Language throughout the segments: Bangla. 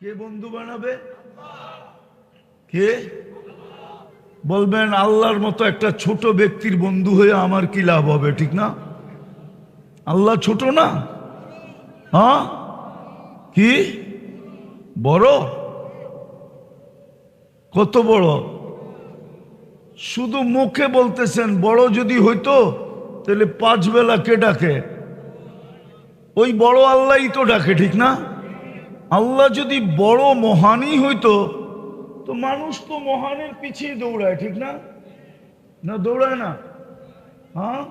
কে বন্ধু বানাবে? কে? বলবেন, আল্লাহর মতো একটা ছোট ব্যক্তির বন্ধু হয়ে আমার কি লাভ হবে, ঠিক না? আল্লাহ ছোট না? হ্যাঁ? কি? বড়? কত বড়? শুধু মুখে বলতেছেন, বড় যদি হইতো, তাহলে পাঁচ বেলা কে ডাকে? ওই বড় আল্লাহই তো ডাকে, ঠিক না? আল্লাহ যদি বড় মহানই হইতো, তো মানুষ তো মহানের পিছিয়ে দৌড়ায়, ঠিক না? না দৌড়ায় না? হ্যাঁ?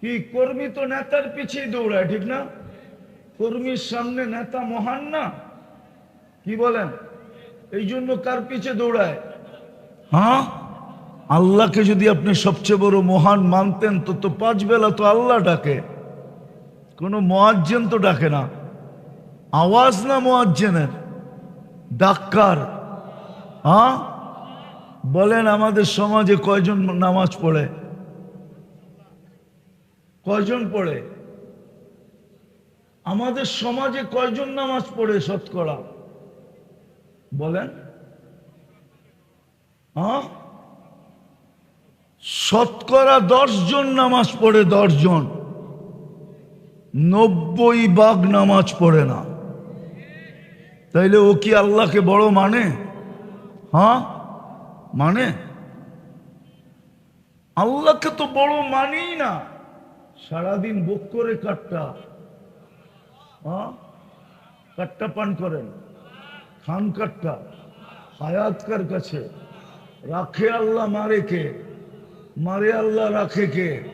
কি, কর্মী তো নেতার পিছিয়ে দৌড়ায়, ঠিক না? কর্মীর সামনে নেতা মহান না? কি বলেন? এই জন্য কার পিছে দৌড়ায়? হ্যাঁ? আল্লাহকে যদি আপনি সবচেয়ে বড় মহান মানতেন, তো তো পাঁচ বেলা তো আল্লাহ ডাকে। কোনো মোয়াজ্জেন তো ডাকে না। আওয়াজ না মোয়াজ্জেনের, ডাক্কার। হ্যাঁ বলেন আমাদের সমাজে কয়জন নামাজ পড়ে? কয়জন পড়ে? আমাদের সমাজে কয়জন নামাজ পড়ে শতকরা? বলেন। হ্যাঁ শতকরা জন নামাজ পড়ে জন নব্বই বাঘ নামাজ পড়ে না। তাইলে ও কি আল্লাহকে বড় মানে? হ্যাঁ? মানে? আল্লাহকে তো বড় মানেই না। সারাদিন বুক করে কাটটা হ্যাঁ? কাট্টা পান করেন। খান কাট্টা হায়াতকার কাছে। রাখে আল্লাহ মারে কে? মারে আল্লাহ রাখে কে?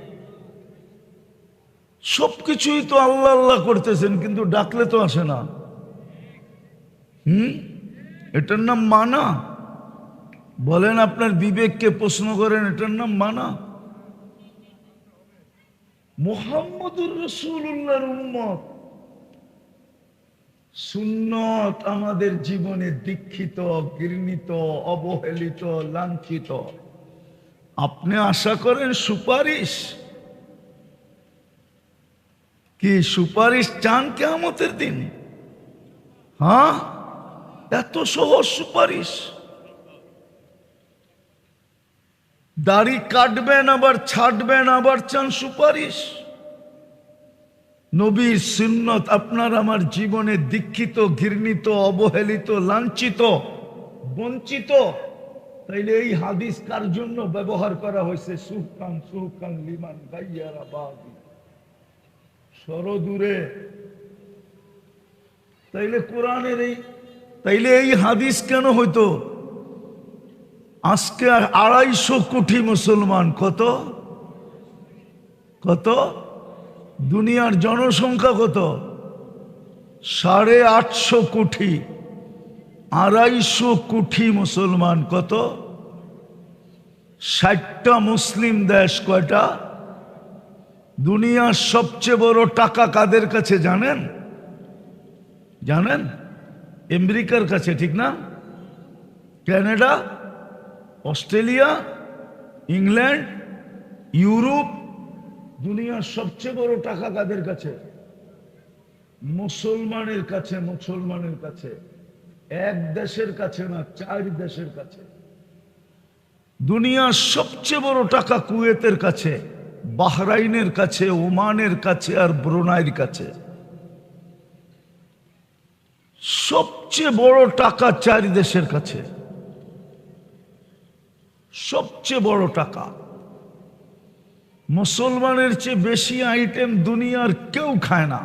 সবকিছুই তো আল্লাহ আল্লাহ করতেছেন, কিন্তু ডাকলে তো আসে না। হুম? এটার নাম মানা? বলেন আপনার বিবেককে প্রশ্ন করেন, এটার নাম মানা? মোহাম্মদুর রসুল্লাহর উম্মত। সুন্নত আমাদের জীবনে দীক্ষিত, ঘৃণিত, অবহেলিত, লাঞ্ছিত। আপনি আশা করেন সুপারিশ? কি সুপারিশ চান কেমতের দিন? হ্যাঁ? এত সহজ সুপারিশ। দাড়ি কাটবেন, আবার ছাড়বেন, আবার চান সুপারিশ। নবীর সুন্নত আপনার আমার জীবনে দীক্ষিত, ঘৃণিত, অবহেলিত, লাঞ্ছিত, বঞ্চিত। তাইলে এই হাদিস কার জন্য ব্যবহার করা হয়েছে? সুহকান সুহকান লিমান গাইয়ারা বাদি। সরদূরে। তাইলে কোরআনের এই তাইলে এই হাদিস কেন হইতো? আজকে আর আড়াইশো কোটি মুসলমান কত? কত? দুনিয়ার জনসংখ্যা কত? সাড়ে আটশো কোটি, আড়াইশো কোটি মুসলমান কত? ষাটটা মুসলিম দেশ কয়টা? দুনিয়ার সবচেয়ে বড় টাকা কাদের কাছে জানেন? জানেন? আমেরিকার কাছে, ঠিক না? ক্যানাডা অস্ট্রেলিয়া, ইংল্যান্ড, ইউরোপ, দুনিয়ার সবচেয়ে বড় টাকা কাদের কাছে? মুসলমানের কাছে মুসলমানের কাছে। এক দেশের কাছে না, চার দেশের কাছে। দুনিয়ার সবচেয়ে বড় টাকা কুয়েতের কাছে, বাহরাইনের কাছে, ওমানের কাছে আর ব্রুনাইয়ের কাছে। সবচেয়ে বড় টাকা চার দেশের কাছে। সবচেয়ে বড় টাকা। মুসলমানের চেয়ে বেশি আইটেম দুনিয়ার কেউ খায় না।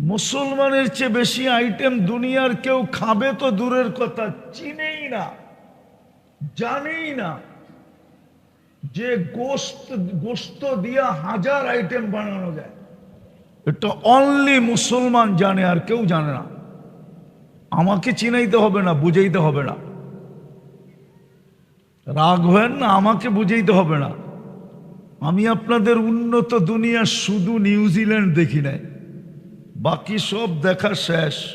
মুসলমানের চেয়ে বেশি আইটেম দুনিয়ার কেউ খাবে তো দূরের কথা চিনেই না, জানেই না যে গোস্ত গোস্ত দিয়া হাজার আইটেম বানানো যায়। এটা অনলি মুসলমান জানে আর কেউ জানে না। আমাকে চিনাইতে হবে না, বুঝাইতে হবে না। রাগ হবেন না, আমাকে বুঝাইতে হবে না। আমি আপনাদের উন্নত দুনিয়া শুধু নিউজিল্যান্ড দেখি নাই। বাকি সব দেখা শেষ।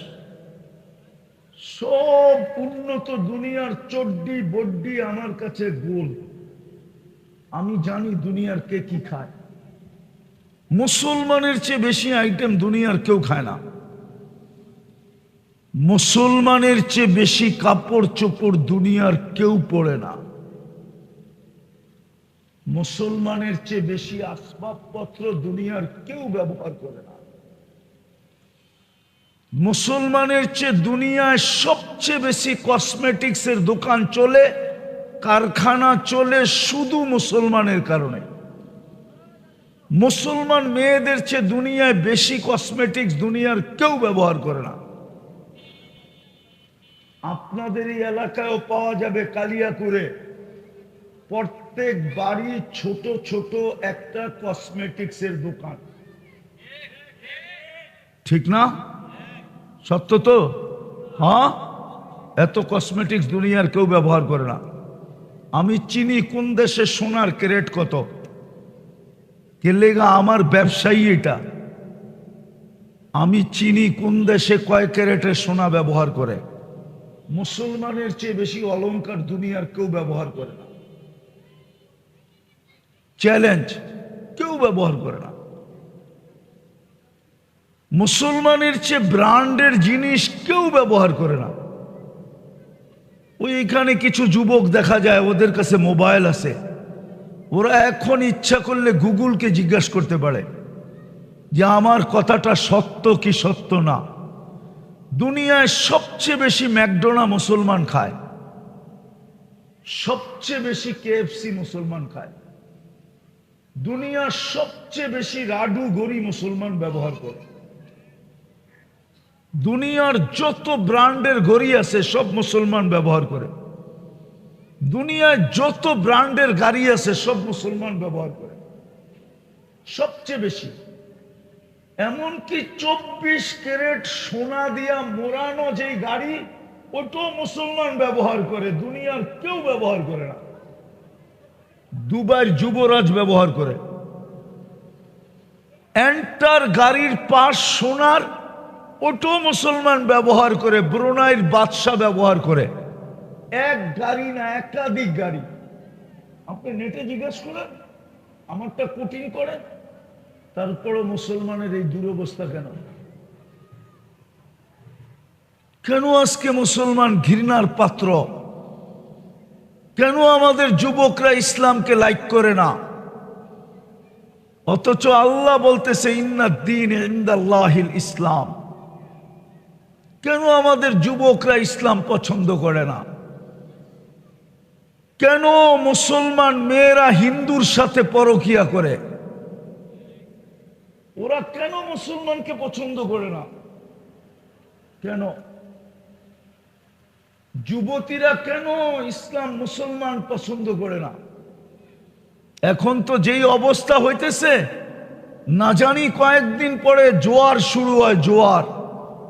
সব উন্নত দুনিয়ার চড্ডি বড্ডি আমার কাছে গোল। আমি জানি দুনিয়ার কে কি খায়। মুসলমানের চেয়ে বেশি আইটেম দুনিয়ার কেউ খায় না। মুসলমানের চেয়ে বেশি কাপড় চোপড় দুনিয়ার কেউ পড়ে না। মুসলমানের চেয়ে বেশি আসবাবপত্র দুনিয়ার কেউ ব্যবহার করে না। মুসলমানের চেয়ে দুনিয়ায় সবচেয়ে বেশি কসমেটিক্সের দোকান চলে, কারখানা চলে শুধু মুসলমানের কারণে। মুসলমান মেয়েদের চেয়ে দুনিয়ায় বেশি কসমেটিক্স দুনিয়ার কেউ ব্যবহার করে না। আপনাদের এই এলাকায়ও পাওয়া যাবে কালিয়াকুরে প্রত্যেক বাড়ি ছোট ছোট একটা কসমেটিক্সের দোকান। ঠিক না? সত্য তো? হ্যাঁ? এত কসমেটিক্স দুনিয়ার কেউ ব্যবহার করে না। আমি চিনি কোন দেশে সোনার ক্রেট কত? কেলেগা আমার ব্যবসায়ী এটা। আমি চিনি কোন দেশে কয় ক্যারেটের সোনা ব্যবহার করে। মুসলমানের চেয়ে বেশি অলংকার দুনিয়ার কেউ ব্যবহার করে না। চ্যালেঞ্জ, কেউ ব্যবহার করে না। মুসলমানের চেয়ে ব্র্যান্ডের জিনিস কেউ ব্যবহার করে না। ওইখানে কিছু যুবক দেখা যায়, ওদের কাছে মোবাইল আছে। ওরা এখন ইচ্ছা করলে গুগলকে জিজ্ঞাসা করতে পারে যে আমার কথাটা সত্য কি সত্য না? দুনিয়ায় সবচেয়ে বেশি ম্যাকডোনা মুসলমান খায়। সবচেয়ে বেশি কেএফসি মুসলমান খায়। দুনিয়ার সবচেয়ে বেশি রাডু গড়ি মুসলমান ব্যবহার করে। দুনিয়ার যত ব্র্যান্ডের গড়ি আছে সব মুসলমান ব্যবহার করে। দুনিয়ায় যত ব্র্যান্ডের গাড়ি আছে, সব মুসলমান ব্যবহার করে। সবচেয়ে বেশি। এমনকি চব্বিশ ক্যারেট সোনা দিয়া মোড়ানো যে গাড়ি ওটাও মুসলমান ব্যবহার করে, দুনিয়ার কেউ ব্যবহার করে না। দুবার যুবরাজ ব্যবহার করে। এন্টার গাড়ির পাশ সোনার, ওটাও মুসলমান ব্যবহার করে ব্রুনাইয়ের বাদশাহ ব্যবহার করে। এক গাড়ি না একাধিক গাড়ি। আপনি নেটে জিজ্ঞেস করেন, আমারটা কোটিং করেন, তারপরও মুসলমানের এই দুরবস্থা কেন? কেন আজকে মুসলমান ঘৃণার পাত্র? কেন আমাদের যুবকরা ইসলামকে লাইক করে না? অথচ আল্লাহ বলতেছে ইন্নাদ্দিন ইন্দাল্লাহিল ইসলাম। কেন আমাদের যুবকরা ইসলাম পছন্দ করে না? কেন মুসলমান মেয়েরা হিন্দুর সাথে পরকিয়া করে? ওরা কেন মুসলমানকে পছন্দ করে না? কেন? যুবতীরা কেন ইসলাম মুসলমান পছন্দ করে না? এখন তো যেই অবস্থা হইতেছে, না জানি কয়েকদিন পরে জোয়ার শুরু হয়, জোয়ার।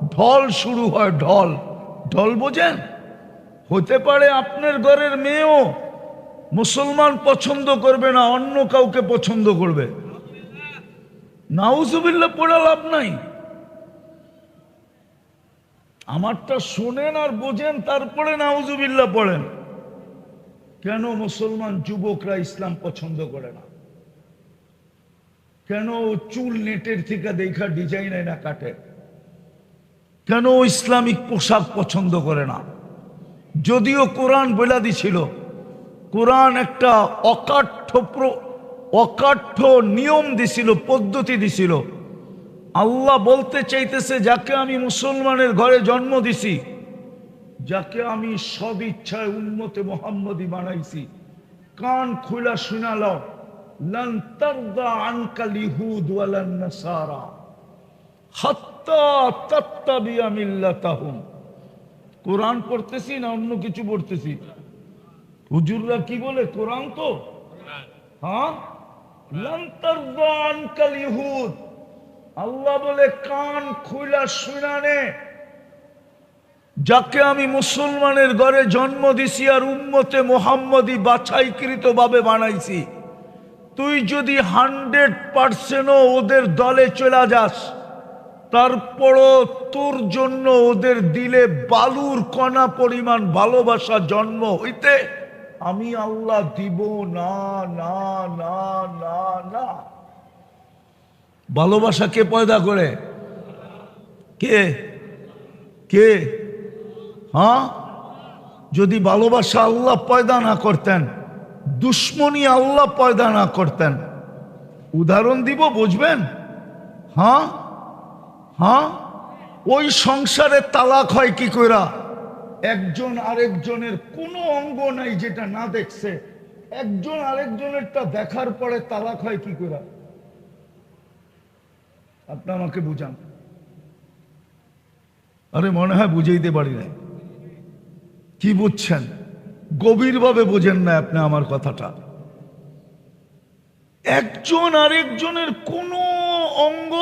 ঢল শুরু হয়, ঢল। ঢল বোঝেন? হতে পারে আপনার ঘরের মেয়েও মুসলমান পছন্দ করবে না, অন্য কাউকে পছন্দ করবে। নাউজুবিল্লা পড়া লাভ নাই। আমারটা শোনেন আর বোঝেন, তারপরে নাউজুবিল্লা পড়েন। কেন মুসলমান যুবকরা ইসলাম পছন্দ করে না? কেন চুল নেটের থেকে দেখা ডিজাইন না কাটে? কেন ইসলামিক পোশাক পছন্দ করে না? যদিও কোরআন বলে দিছিল, কোরআন একটা অকাঠ্য অকাঠ্য নিয়ম দিছিল, পদ্ধতি দিছিল। আল্লাহ বলতে চাইতেছে, যাকে আমি মুসলমানের ঘরে জন্ম দিছি, যাকে আমি সদ ইচ্ছায় উন্মতে মোহাম্মদী বানাইছি, কান খুলা নাসারা, হাত্তা তাত্তাবিয়া মিল্লাতাহুম। কোরআন পড়তেছি না অন্য কিছু পড়তেছি? হুজুররা কি বলে? কোরআন তো? হ্যাঁ? আল্লাহ বলে, কান খুলা শুনানে যাকে আমি মুসলমানের ঘরে জন্ম দিছি আর উম্মতে মোহাম্মদী বাছাইকৃত ভাবে বানাইছি, তুই যদি হান্ড্রেড পার্সেন্টও ওদের দলে চলে যাস তারপরও তোর জন্য ওদের দিলে বালুর কণা পরিমাণ ভালোবাসা জন্ম হইতে আমি আল্লাহ দিব না না না না না। ভালোবাসা কে পয়দা করে? কে? কে? হ্যাঁ? যদি ভালোবাসা আল্লাহ পয়দা না করতেন, দুশ্মনী আল্লাহ পয়দা না করতেন, উদাহরণ দিব, বুঝবেন? হ্যাঁ? হ্যাঁ? ওই সংসারে তালাক হয় কি কইরা? একজন আরেকজনের কোনো অঙ্গ নাই যেটা না দেখছে। একজন আরেকজনেরটা দেখার পরে তালাক হয় কি কইরা? আপনি আমাকে বুঝান। আরে মনে হয় বুঝাইতে পারি নাই। কি বুঝছেন? গভীরভাবে বোঝেন না আপনি আমার কথাটা। একজন আরেকজনের কোনো অঙ্গ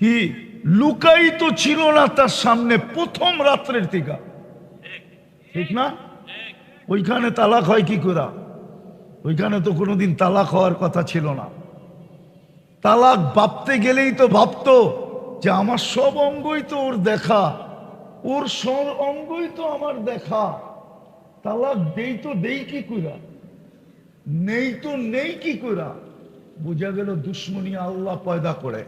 কি? লুকায়িত ছিল না তার সামনে প্রথম রাত্রের টিকা। ঠিক না? ওইখানে তালাক হয় কি করে? ওইখানে তো কোনোদিন তালাক হওয়ার কথা ছিল না। তালাক ভাবতে গেলেই তো ভাবতো যে আমার সব অঙ্গই তো ওর দেখা, ওর সব অঙ্গই তো আমার দেখা। তালাক দেই তো দেই কি কইরা নেই তো নেই কি কইরা বোঝা গেল দুশ্মনী আল্লাহ পয়দা করে।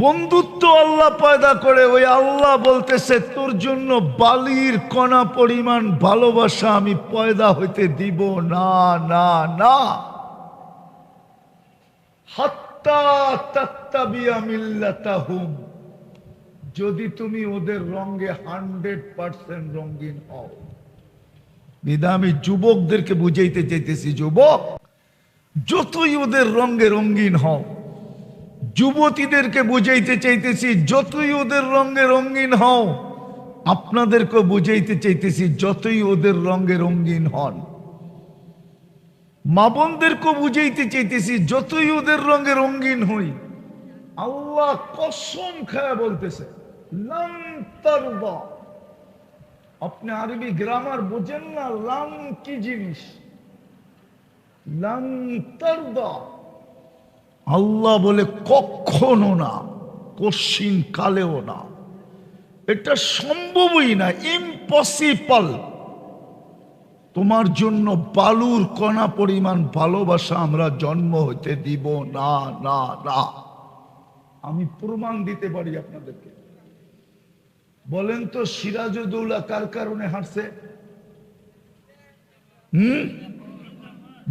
বন্ধুত্ব আল্লাহ পয়দা করে, ওই আল্লাহ বলতেছে, তোর জন্য বালির কণা পরিমাণ ভালোবাসা আমি পয়দা হইতে দিব। না না না। যদি তুমি ওদের রঙে হান্ড্রেড পার্সেন্ট রঙিন হও। বিদা আমি যুবকদেরকে বুঝাইতে চাইতেছি, যুবক, যতই ওদের রঙে রঙিন হও যুবতীদেরকে বুঝাইতে চাইতেছি, যতই ওদের রঙে রঙিন হও আপনাদেরকে বুঝাইতে চাইতেছি, যতই ওদের রঙে রঙিন হন। মা বোনদেরকে বুঝাইতে চাইতেছি, যতই ওদের রঙে রঙিন হই। আল্লাহ কসম খায় বলতেছে আপনি আরবি গ্রামার বোঝেন না লাম কি জিনিস? লাম তারদা আল্লাহ বলে কখনো না কশিন কালেও না। এটা সম্ভবই না ইম্পসিবল তোমার জন্য বালুর কণা পরিমাণ ভালোবাসা আমরা জন্ম হইতে দিব না না না। আমি প্রমাণ দিতে পারি আপনাদেরকে। বলেন তো সিরাজউদ্দৌলা কার কারণে হারছে? হুম?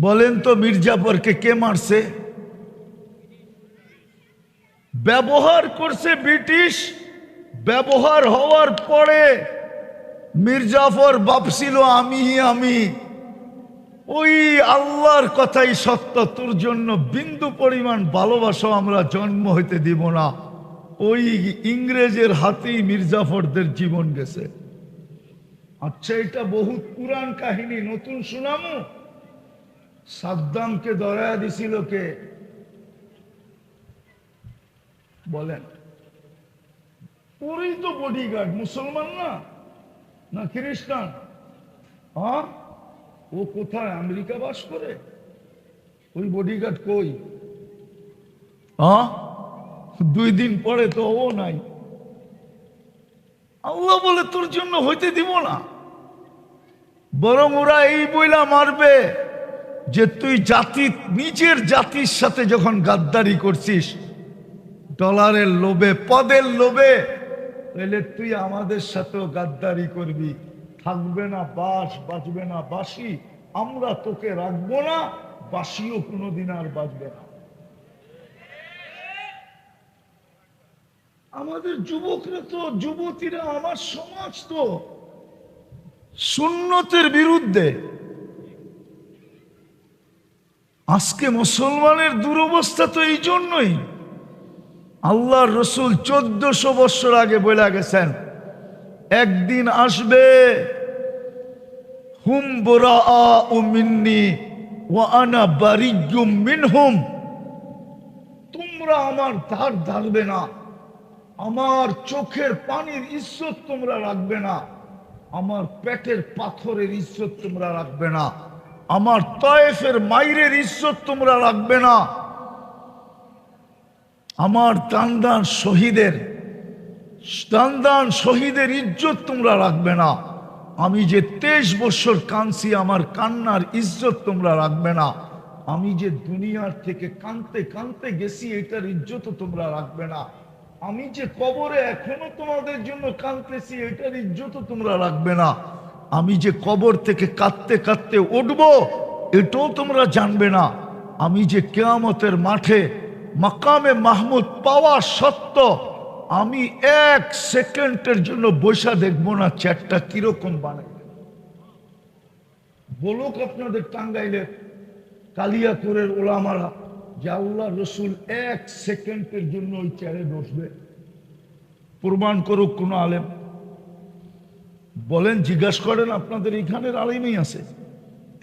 বলেন তো মির্জাফরকে কে মারছে? ব্যবহার করছে ব্রিটিশ, ব্যবহার হওয়ার পরে মির্জাফর ভাবছিল আমি আমি। ওই আল্লাহর কথাই সত্য, তোর জন্য বিন্দু পরিমাণ ভালোবাসা আমরা জন্ম হইতে দিব না। ওই ইংরেজের হাতেই মির্জাফরদের জীবন গেছে। আচ্ছা এটা বহুত পুরান কাহিনী, নতুন শুনামু সাদ্দামকে দরায়া দিছিল কে? বলেন। ওরই তো বডিগার্ড মুসলমান না? না খ্রিস্টান? হ্যাঁ ও কোথায়, আমেরিকা বাস করে? ওই বডিগার্ড কই? দুই দিন পরে তো ও নাই। আল্লাহ বলে, তোর জন্য হইতে দিব না। বরং ওরা এই বইলা মারবে যে, তুই জাতি, নিজের জাতির সাথে যখন গাদ্দারি করছিস ডলারের লোভে, পদের লোভে। তাহলে তুই আমাদের সাথেও গাদ্দারি করবি। থাকবে না বাস বাঁচবে না বাসি আমরা তোকে রাখব না বাসিও কোনোদিন আর বাঁচবে না। আমাদের যুবকরা তো, যুবতীরা আমার সমাজ তো। সুন্নতের বিরুদ্ধে। আজকে মুসলমানের দুরবস্থা তো এই জন্যই। আল্লাহর রসুল চোদ্দশো বৎসর আগে বলে গেছেন, একদিন আসবে, হুম বোরা মিন্নি ও আনা বারিজুম মিনহুম। তোমরা আমার ধার ধারবে না, আমার চোখের পানির ইজ্জত তোমরা রাখবে না, আমার পেটের পাথরের ইজ্জত তোমরা রাখবে না, আমার তয়েফের মাইরের ইজ্জত তোমরা রাখবে না। আমার দান শহীদের দান শহীদের ইজ্জত তোমরা রাখবে না। আমি যে তেইশ বছর কাঁদছি, আমার কান্নার ইজ্জত তোমরা রাখবে না। আমি যে দুনিয়ার থেকে কানতে কানতে গেছি, এটার ইজ্জত তোমরা রাখবে না। আমি যে কবরে এখনও তোমাদের জন্য কাঁদতেছি, এটার ইজ্জত তোমরা রাখবে না। আমি যে কবর থেকে কাঁদতে কাঁদতে উঠবো, এটাও তোমরা জানবে না। আমি যে কেয়ামতের মাঠে মাকামে মাহমুদ পাওয়া সত্য আমি এক সেকেন্ডের জন্য বৈশা দেখব না চ্যাটটা কীরকম বানাই বলুক আপনাদের টাঙ্গাইলের কালিয়াপুরের ওলামারা যে রসুল এক সেকেন্ডের জন্য ওই চেয়ারে বসবে। প্রমাণ করুক কোনো আলেম। বলেন, জিজ্ঞাসা করেন, আপনাদের এখানের আলেমই আছে।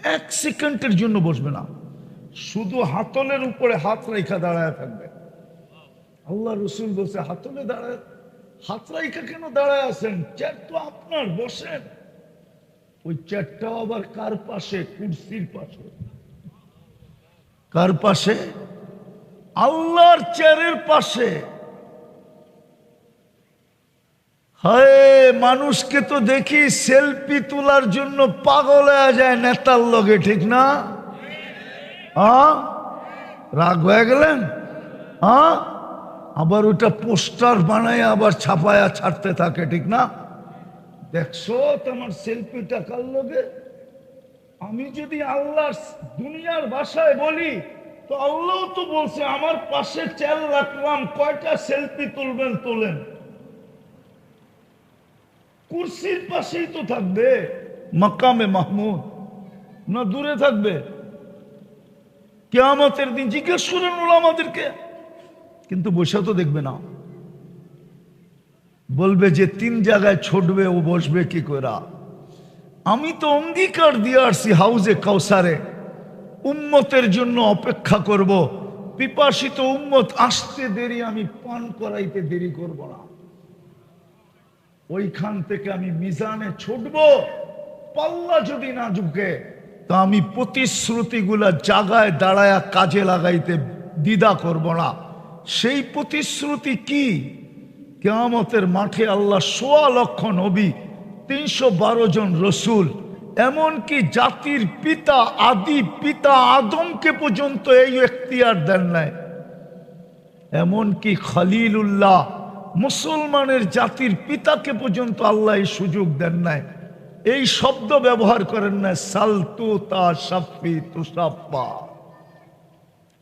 এক সেকেন্ডের জন্য বসবে না। শুধু হাতলের উপরে হাত রেখা দাঁড়ায় থাকবে। আল্লাহ রসুল বসে হাতলে দাঁড়ায়, হাত রেখা কেন দাঁড়ায় আছেন? চেয়ার তো আপনার, বসেন। ওই চেয়ারটাও আবার কার পাশে? কুর্সির পাশে। কার পাশে? আল্লাহর চেয়ারের পাশে। হায়, মানুষকে তো দেখি সেলফি তোলার জন্য পাগল হয়ে যায় নেতার লগে, ঠিক না? হ্যাঁ? রাগ হয়ে গেলেন? হ্যাঁ? আবার ওটা পোস্টার বানায় আবার ছাপায়া ছাড়তে থাকে, ঠিক না? দেখছ তোমার সেলফিটা কার লোকে আমি যদি আল্লাহর দুনিয়ার ভাষায় বলি, তো আল্লাহ তো বলছে, আমার পাশে চেল রাখলাম, কয়টা সেলফি তুলবেন, তোলেন। কুর্সির পাশেই তো থাকবে, মাকামে মাহমুদ। না দূরে থাকবে? কেয়ামতের দিন জিজ্ঞেস করেন আমাদেরকে। কিন্তু বসে তো দেখবে না। বলবে যে তিন জায়গায় ছুটবে, ও বসবে কি করে আমি তো অঙ্গীকার দিয়ে আসছি হাউজে কাউসারে। উম্মতের জন্য অপেক্ষা করব। পিপাসিত উম্মত আসতে দেরি, আমি পান করাইতে দেরি করব না। ওইখান থেকে আমি মিজানে ছুটব। পাল্লা যদি না ঝুঁকে তা আমি প্রতিশ্রুতিগুলা জাগায় দাঁড়ায়া কাজে লাগাইতে দ্বিধা করব না। সেই প্রতিশ্রুতি কি? কেয়ামতের মাঠে আল্লাহ সোয়া লক্ষ নবী, তিনশো বারো জন রসুল, এমনকি জাতির পিতা, আদি পিতা আদমকে পর্যন্ত এই এখতিয়ার দেন নাই। এমনকি খালিলুল্লাহ, মুসলমানের জাতির পিতাকে পর্যন্ত আল্লাহ এই সুযোগ দেন নাই। এই শব্দ ব্যবহার করেন না, সালতু তা সাফি তুসাফা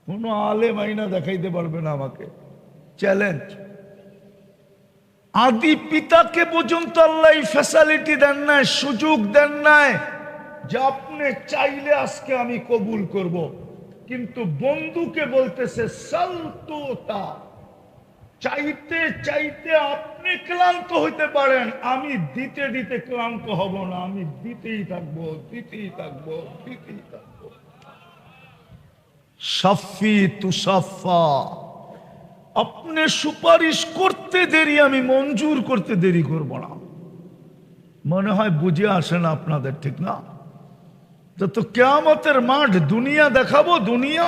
কোনো আলেম আইনা দেখাইতে পারবে না আমাকে। চ্যালেঞ্জ আদি পিতাকে পর্যন্ত আল্লাহ ফ্যাসালিটি দেন নাই, সুযোগ দেন নাই যে আপনি চাইলে আজকে আমি কবুল করব। কিন্তু বন্ধুকে বলতেছে সালতোতা চাইতে চাইতে আপনি ক্লান্ত হইতে পারেন, আমি দিতে দিতে ক্লান্ত হব না, আমি দিতেই থাকব দিতেই থাকব দিতেই থাকব। সাফি তুসাফা আপনি সুপারিশ করতে দেরি, আমি মঞ্জুর করতে দেরি করব না। মনে হয় বুঝে আসে না আপনাদের ঠিক না? তো কেয়ামতের মাঠ, দুনিয়া দেখাবো, দুনিয়া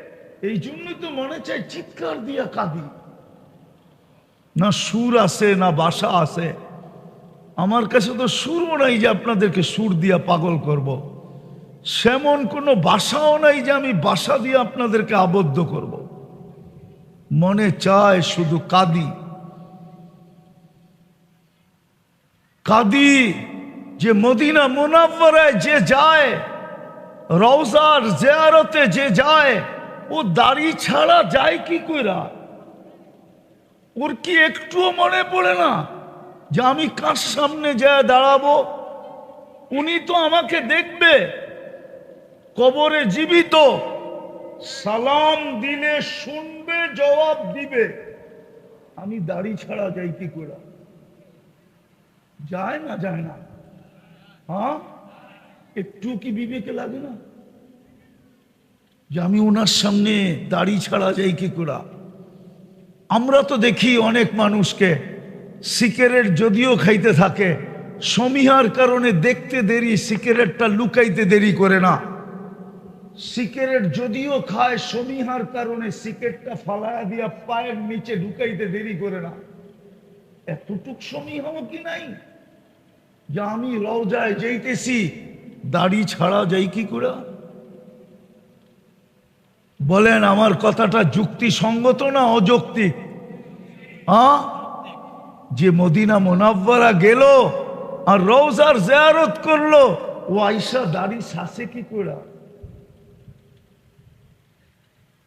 এই জন্যই তো মনে চাই চিৎকার দিয়া কাঁদি না সুর আছে, না বাসা আছে আমার কাছে তো সুরও নাই যে আপনাদেরকে সুর দিয়া পাগল করব। সেমন কোনো বাসাও নাই যে আমি বাসা দিয়ে আপনাদেরকে আবদ্ধ করব। মনে চায় শুধু কাঁদি কাঁদি যে মদিনা মোনাফরায় যে যায়, রওজার জেয়ারতে যে যায় ও দাড়ি ছাড়া যায় কি কইরা? ওর কি একটুও মনে পড়ে না যে আমি কার সামনে যা দাঁড়াবো? উনি তো আমাকে দেখবে, কবরে জীবিত। সালাম দিলে শুনবে, জবাব দিবে। আমি দাড়ি ছাড়া যাই কি করে যায় না যায় না। হ্যাঁ? একটু কি বিবেকে লাগে না? যে আমি ওনার সামনে দাড়ি ছাড়া যাই কি করে? আমরা তো দেখি অনেক মানুষকে সিগারেট যদিও খাইতে থাকে, সমীহার কারণে দেখতে দেরি, সিগারেটটা লুকাইতে দেরি করে না। সিগারেট যদিও খায়, সমীহার কারণে সিগারেটটা ফালায়া দিয়া পায়ের নিচে ঢুকাইতে দেরি করে না। এতটুক সমীহাও কি নাই? যে আমি রওজায় যাইতেছি, দাড়ি ছাড়া যাই কি করে? বলেন, আমার কথাটা যুক্তিসঙ্গত না অযৌক্তিক? হ্যাঁ? যে মদিনা মোনাব্বারা গেল আর রওজার জেয়ারত করল, ও আইসা দাড়ি শাসে কি করে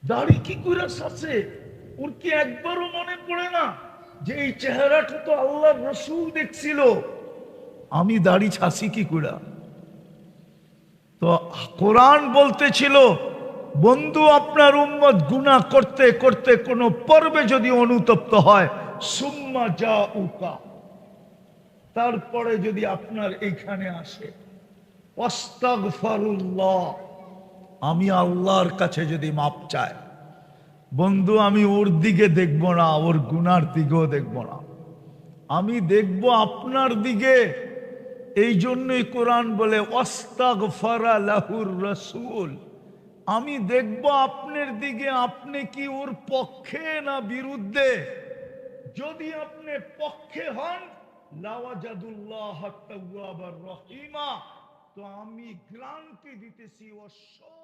দাড়ি কি করে শাসে ওর কি একবারও মনে পড়ে না যে এই চেহারাটা তো আল্লাহ রসুল দেখছিল? আমি দাড়ি ছাসি কি করে তো কোরআন বলতেছিল বন্ধু, আপনার উম্মত গুনাহ করতে করতে কোনো পর্বে যদি অনুতপ্ত হয়, সুম্মা যা উকা তারপরে যদি আপনার এইখানে আসে আমি আল্লাহর কাছে যদি মাপ চায় বন্ধু, আমি ওর দিকে দেখব না, ওর গুনার দিকেও দেখব না। আমি দেখব আপনার দিকে এই জন্যই কোরআন বলে অস্তাগ ফারা লাহুর রসুল। আমি দেখব আপনার দিকে আপনি কি ওর পক্ষে না বিরুদ্ধে। যদি আপনি পক্ষে হন, লাওয়াজাদুল্লাহ রহিমা, তো আমি গ্রান্তি দিতেছি অসৎ